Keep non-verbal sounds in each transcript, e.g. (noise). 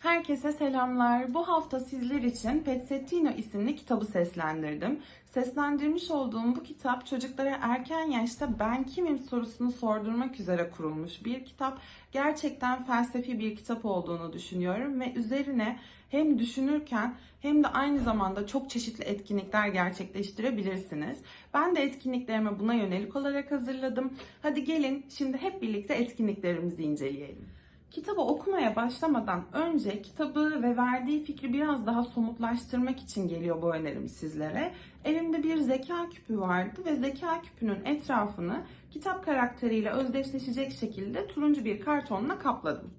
Herkese selamlar. Bu hafta sizler için Pezzettino isimli kitabı seslendirdim. Seslendirmiş olduğum bu kitap çocuklara erken yaşta ben kimim sorusunu sordurmak üzere kurulmuş bir kitap. Gerçekten felsefi bir kitap olduğunu düşünüyorum ve üzerine hem düşünürken hem de aynı zamanda çok çeşitli etkinlikler gerçekleştirebilirsiniz. Ben de etkinliklerimi buna yönelik olarak hazırladım. Hadi gelin şimdi hep birlikte etkinliklerimizi inceleyelim. Kitabı okumaya başlamadan önce kitabı ve verdiği fikri biraz daha somutlaştırmak için geliyor bu önerim sizlere. Elimde bir zeka küpü vardı ve zeka küpünün etrafını kitap karakteriyle özdeşleşecek şekilde turuncu bir kartonla kapladım.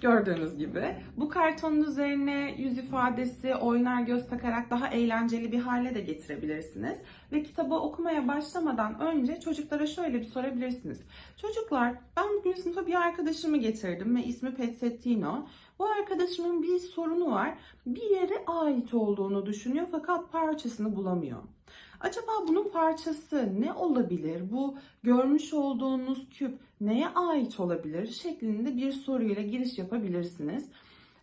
Gördüğünüz gibi bu kartonun üzerine yüz ifadesi, oynar göz takarak daha eğlenceli bir hale de getirebilirsiniz. Ve kitabı okumaya başlamadan önce çocuklara şöyle bir sorabilirsiniz. Çocuklar ben bugün sınıfa bir arkadaşımı getirdim ve ismi Pezzettino. Bu arkadaşımın bir sorunu var. Bir yere ait olduğunu düşünüyor fakat parçasını bulamıyor. Acaba bunun parçası ne olabilir? Bu görmüş olduğunuz küp neye ait olabilir? şeklinde bir soruyla giriş yapabilirsiniz.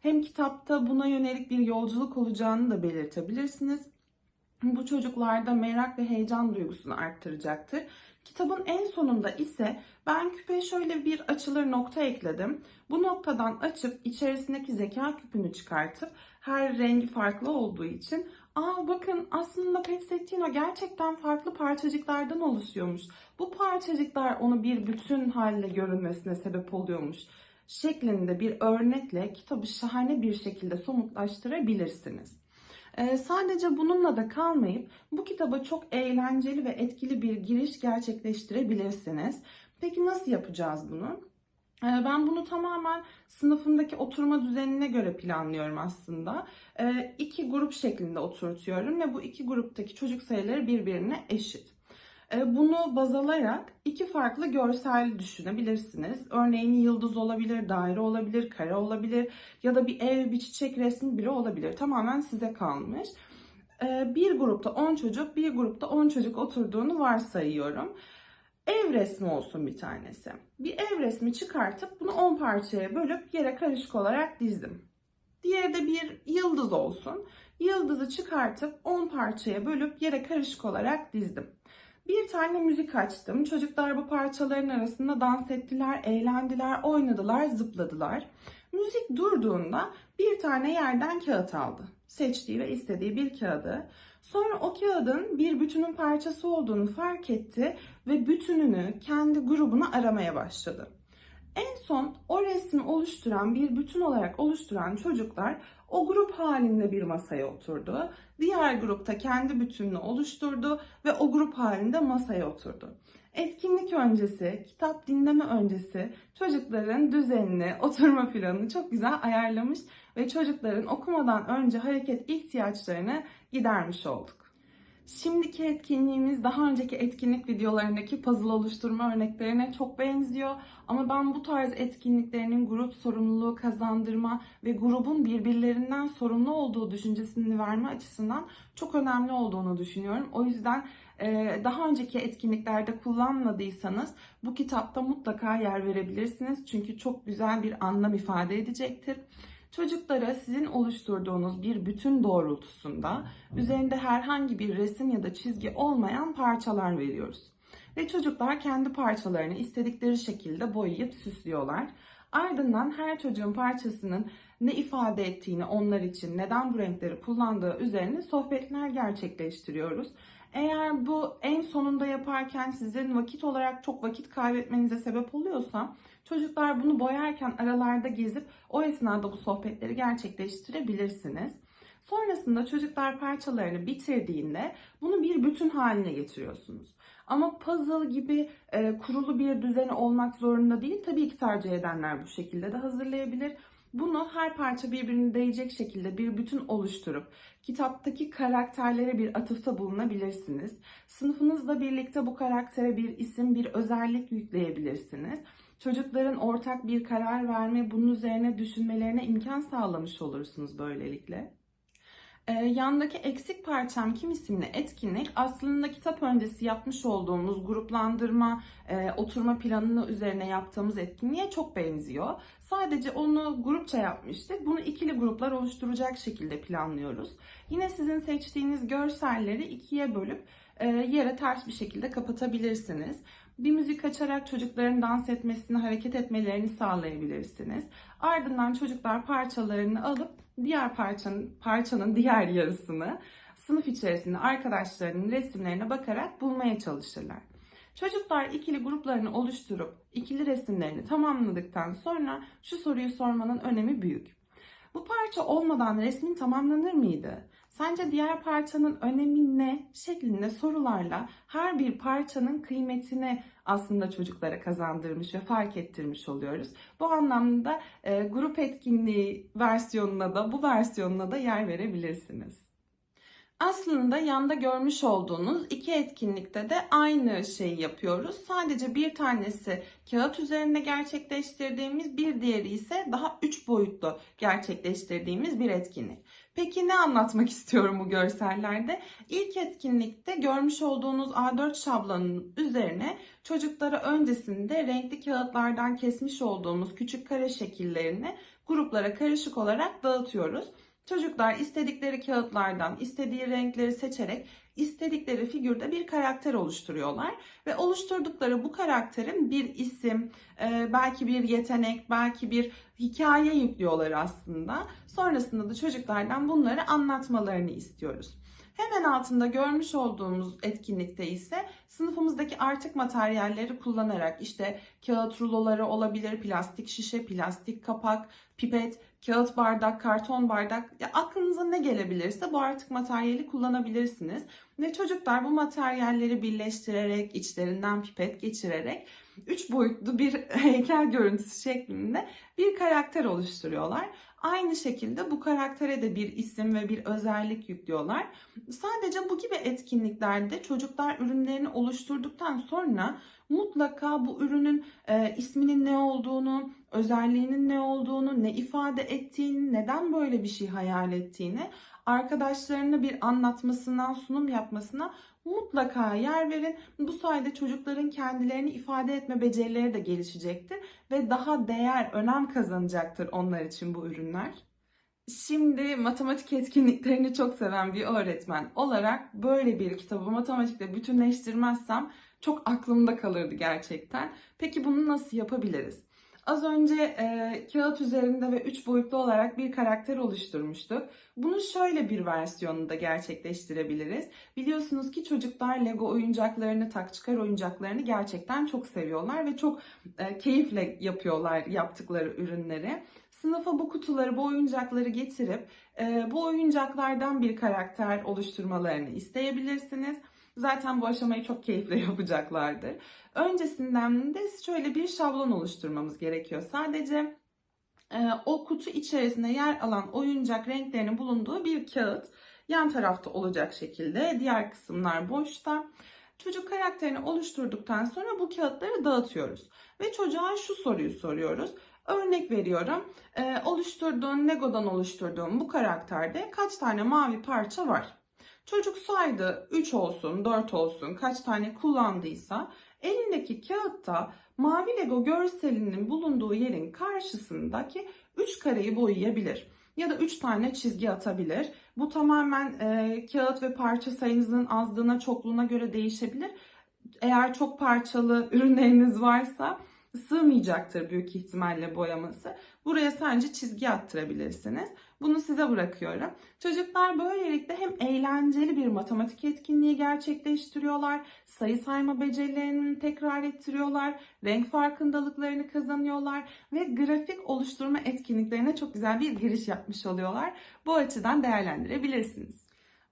Hem kitapta buna yönelik bir yolculuk olacağını da belirtebilirsiniz. Bu çocuklarda merak ve heyecan duygusunu arttıracaktır. Kitabın en sonunda ise ben küpe şöyle bir açılır nokta ekledim. Bu noktadan açıp içerisindeki zeka küpünü çıkartıp her rengi farklı olduğu için Aa bakın aslında Pezzettino gerçekten farklı parçacıklardan oluşuyormuş. Bu parçacıklar onu bir bütün haline görünmesine sebep oluyormuş şeklinde bir örnekle kitabı şahane bir şekilde somutlaştırabilirsiniz. Ee, sadece bununla da kalmayıp bu kitaba çok eğlenceli ve etkili bir giriş gerçekleştirebilirsiniz. Peki nasıl yapacağız bunu? Ee, Ben bunu tamamen sınıfındaki oturma düzenine göre planlıyorum aslında. Ee, İki grup şeklinde oturtuyorum ve bu iki gruptaki çocuk sayıları birbirine eşit. Ee, Bunu baz alarak iki farklı görsel düşünebilirsiniz. Örneğin yıldız olabilir, daire olabilir, kare olabilir ya da bir ev, bir çiçek resmi bile olabilir. Tamamen size kalmış. Bir grupta 10 çocuk, bir grupta 10 çocuk oturduğunu varsayıyorum. Ev resmi olsun bir tanesi. Bir ev resmi çıkartıp bunu 10 parçaya bölüp yere karışık olarak dizdim. Diğeri de bir yıldız olsun. Yıldızı çıkartıp 10 parçaya bölüp yere karışık olarak dizdim. Bir tane müzik açtım. Çocuklar bu parçaların arasında dans ettiler, eğlendiler, oynadılar, zıpladılar. Müzik durduğunda bir tane yerden kağıt aldı. Seçtiği ve istediği bir kağıdı. Sonra o kağıdın bir bütünün parçası olduğunu fark etti ve bütününü kendi grubuna aramaya başladı. En son o resmi oluşturan bir bütün olarak oluşturan çocuklar o grup halinde bir masaya oturdu. Diğer grupta kendi bütününü oluşturdu ve o grup halinde masaya oturdu. Etkinlik öncesi, kitap dinleme öncesi çocukların düzenini, (laughs) oturma planını çok güzel ayarlamış ve çocukların okumadan önce hareket ihtiyaçlarını gidermiş olduk. Şimdiki etkinliğimiz daha önceki etkinlik videolarındaki puzzle oluşturma örneklerine çok benziyor. Ama ben bu tarz etkinliklerinin grup sorumluluğu kazandırma ve grubun birbirlerinden sorumlu olduğu düşüncesini verme açısından çok önemli olduğunu düşünüyorum. O yüzden e, daha önceki etkinliklerde kullanmadıysanız bu kitapta mutlaka yer verebilirsiniz. Çünkü çok güzel bir anlam ifade edecektir. Çocuklara sizin oluşturduğunuz bir bütün doğrultusunda üzerinde herhangi bir resim ya da çizgi olmayan parçalar veriyoruz. Ve çocuklar kendi parçalarını istedikleri şekilde boyayıp süslüyorlar. Ardından her çocuğun parçasının ne ifade ettiğini onlar için neden bu renkleri kullandığı üzerine sohbetler gerçekleştiriyoruz. Eğer bu en sonunda yaparken sizin vakit olarak çok vakit kaybetmenize sebep oluyorsa çocuklar bunu boyarken aralarda gezip o esnada bu sohbetleri gerçekleştirebilirsiniz. Sonrasında çocuklar parçalarını bitirdiğinde bunu bir bütün haline getiriyorsunuz. Ama puzzle gibi e, kurulu bir düzeni olmak zorunda değil. Tabii ki tercih edenler bu şekilde de hazırlayabilir. Bunu her parça birbirine değecek şekilde bir bütün oluşturup kitaptaki karakterlere bir atıfta bulunabilirsiniz. Sınıfınızla birlikte bu karaktere bir isim, bir özellik yükleyebilirsiniz. Çocukların ortak bir karar verme, bunun üzerine düşünmelerine imkan sağlamış olursunuz böylelikle. Ee, yandaki eksik parçam kim isimli etkinlik aslında kitap öncesi yapmış olduğumuz gruplandırma, e, oturma planını üzerine yaptığımız etkinliğe çok benziyor. Sadece onu grupça yapmıştık. Bunu ikili gruplar oluşturacak şekilde planlıyoruz. Yine sizin seçtiğiniz görselleri ikiye bölüp e, yere ters bir şekilde kapatabilirsiniz. Bir müzik açarak çocukların dans etmesini, hareket etmelerini sağlayabilirsiniz. Ardından çocuklar parçalarını alıp diğer parçanın parçanın diğer yarısını sınıf içerisinde arkadaşlarının resimlerine bakarak bulmaya çalışırlar. Çocuklar ikili gruplarını oluşturup ikili resimlerini tamamladıktan sonra şu soruyu sormanın önemi büyük. Bu parça olmadan resmin tamamlanır mıydı? Sence diğer parçanın önemi ne? şeklinde sorularla her bir parçanın kıymetini aslında çocuklara kazandırmış ve fark ettirmiş oluyoruz. Bu anlamda e, grup etkinliği versiyonuna da bu versiyonuna da yer verebilirsiniz. Aslında yanda görmüş olduğunuz iki etkinlikte de aynı şeyi yapıyoruz. Sadece bir tanesi kağıt üzerinde gerçekleştirdiğimiz, bir diğeri ise daha üç boyutlu gerçekleştirdiğimiz bir etkinlik. Peki ne anlatmak istiyorum bu görsellerde? İlk etkinlikte görmüş olduğunuz A4 şablonun üzerine çocuklara öncesinde renkli kağıtlardan kesmiş olduğumuz küçük kare şekillerini gruplara karışık olarak dağıtıyoruz. Çocuklar istedikleri kağıtlardan istediği renkleri seçerek istedikleri figürde bir karakter oluşturuyorlar ve oluşturdukları bu karakterin bir isim, e, belki bir yetenek, belki bir hikaye yüklüyorlar aslında. Sonrasında da çocuklardan bunları anlatmalarını istiyoruz. Hemen altında görmüş olduğumuz etkinlikte ise sınıfımızdaki artık materyalleri kullanarak işte kağıt ruloları olabilir, plastik şişe, plastik kapak, pipet, kağıt bardak, karton bardak ya aklınıza ne gelebilirse bu artık materyali kullanabilirsiniz. Ve çocuklar bu materyalleri birleştirerek, içlerinden pipet geçirerek üç boyutlu bir (laughs) heykel görüntüsü şeklinde bir karakter oluşturuyorlar. Aynı şekilde bu karaktere de bir isim ve bir özellik yüklüyorlar. Sadece bu gibi etkinliklerde çocuklar ürünlerini oluşturduktan sonra mutlaka bu ürünün e, isminin ne olduğunu, özelliğinin ne olduğunu, ne ifade ettiğini, neden böyle bir şey hayal ettiğini arkadaşlarına bir anlatmasından, sunum yapmasına mutlaka yer verin. Bu sayede çocukların kendilerini ifade etme becerileri de gelişecektir ve daha değer, önem kazanacaktır onlar için bu ürünler. Şimdi matematik etkinliklerini çok seven bir öğretmen olarak böyle bir kitabı matematikle bütünleştirmezsem çok aklımda kalırdı gerçekten. Peki bunu nasıl yapabiliriz? Az önce e, kağıt üzerinde ve 3 boyutlu olarak bir karakter oluşturmuştuk. Bunu şöyle bir versiyonunda gerçekleştirebiliriz. Biliyorsunuz ki çocuklar Lego oyuncaklarını, tak çıkar oyuncaklarını gerçekten çok seviyorlar ve çok e, keyifle yapıyorlar yaptıkları ürünleri. Sınıfa bu kutuları, bu oyuncakları getirip e, bu oyuncaklardan bir karakter oluşturmalarını isteyebilirsiniz. Zaten bu aşamayı çok keyifle (laughs) yapacaklardır. Öncesinden de şöyle bir şablon oluşturmamız gerekiyor. Sadece e, o kutu içerisinde yer alan oyuncak renklerinin bulunduğu bir kağıt yan tarafta olacak şekilde. Diğer kısımlar boşta. Çocuk karakterini oluşturduktan sonra bu kağıtları dağıtıyoruz. Ve çocuğa şu soruyu soruyoruz. Örnek veriyorum. E, oluşturduğun, Lego'dan oluşturduğum bu karakterde kaç tane mavi parça var? Çocuk saydı 3 olsun 4 olsun kaç tane kullandıysa elindeki kağıtta mavi lego görselinin bulunduğu yerin karşısındaki 3 kareyi boyayabilir. Ya da 3 tane çizgi atabilir. Bu tamamen e, kağıt ve parça sayınızın azlığına çokluğuna göre değişebilir. Eğer çok parçalı ürünleriniz varsa sığmayacaktır büyük ihtimalle boyaması. Buraya sadece çizgi attırabilirsiniz. Bunu size bırakıyorum. Çocuklar böylelikle hem eğlenceli bir matematik etkinliği gerçekleştiriyorlar, sayı sayma becerilerini tekrar ettiriyorlar, renk farkındalıklarını kazanıyorlar ve grafik oluşturma etkinliklerine çok güzel bir giriş yapmış oluyorlar. Bu açıdan değerlendirebilirsiniz.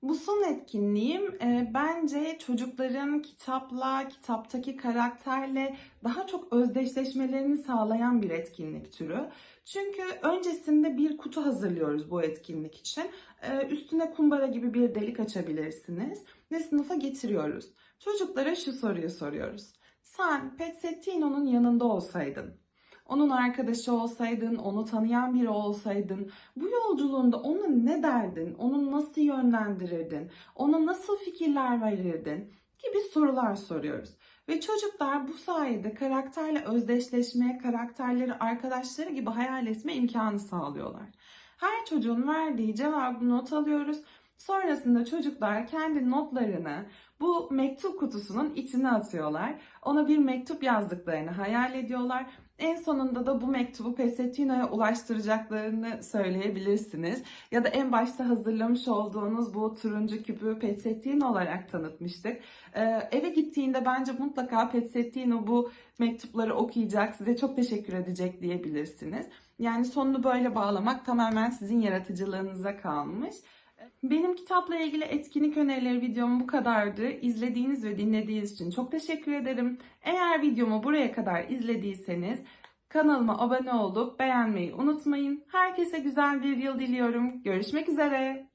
Bu son etkinliğim e, bence çocukların kitapla, kitaptaki karakterle daha çok özdeşleşmelerini sağlayan bir etkinlik türü. Çünkü öncesinde bir kutu hazırlıyoruz bu etkinlik için. E, üstüne kumbara gibi bir delik açabilirsiniz ve sınıfa getiriyoruz. Çocuklara şu soruyu soruyoruz. Sen Pezzettino'nun yanında olsaydın onun arkadaşı olsaydın, onu tanıyan biri olsaydın, bu yolculuğunda ona ne derdin, onu nasıl yönlendirirdin, ona nasıl fikirler verirdin gibi sorular soruyoruz. Ve çocuklar bu sayede karakterle özdeşleşmeye, karakterleri arkadaşları gibi hayal etme imkanı sağlıyorlar. Her çocuğun verdiği cevabı not alıyoruz. Sonrasında çocuklar kendi notlarını bu mektup kutusunun içine atıyorlar. Ona bir mektup yazdıklarını hayal ediyorlar. En sonunda da bu mektubu Pesettino'ya ulaştıracaklarını söyleyebilirsiniz. Ya da en başta hazırlamış olduğunuz bu turuncu küpü Pezzettino olarak tanıtmıştık. Ee, eve gittiğinde bence mutlaka Pezzettino bu mektupları okuyacak, size çok teşekkür edecek diyebilirsiniz. Yani sonunu böyle bağlamak tamamen sizin yaratıcılığınıza kalmış. Benim kitapla ilgili etkinlik önerileri videom bu kadardı. İzlediğiniz ve dinlediğiniz için çok teşekkür ederim. Eğer videomu buraya kadar izlediyseniz kanalıma abone olup beğenmeyi unutmayın. Herkese güzel bir yıl diliyorum. Görüşmek üzere.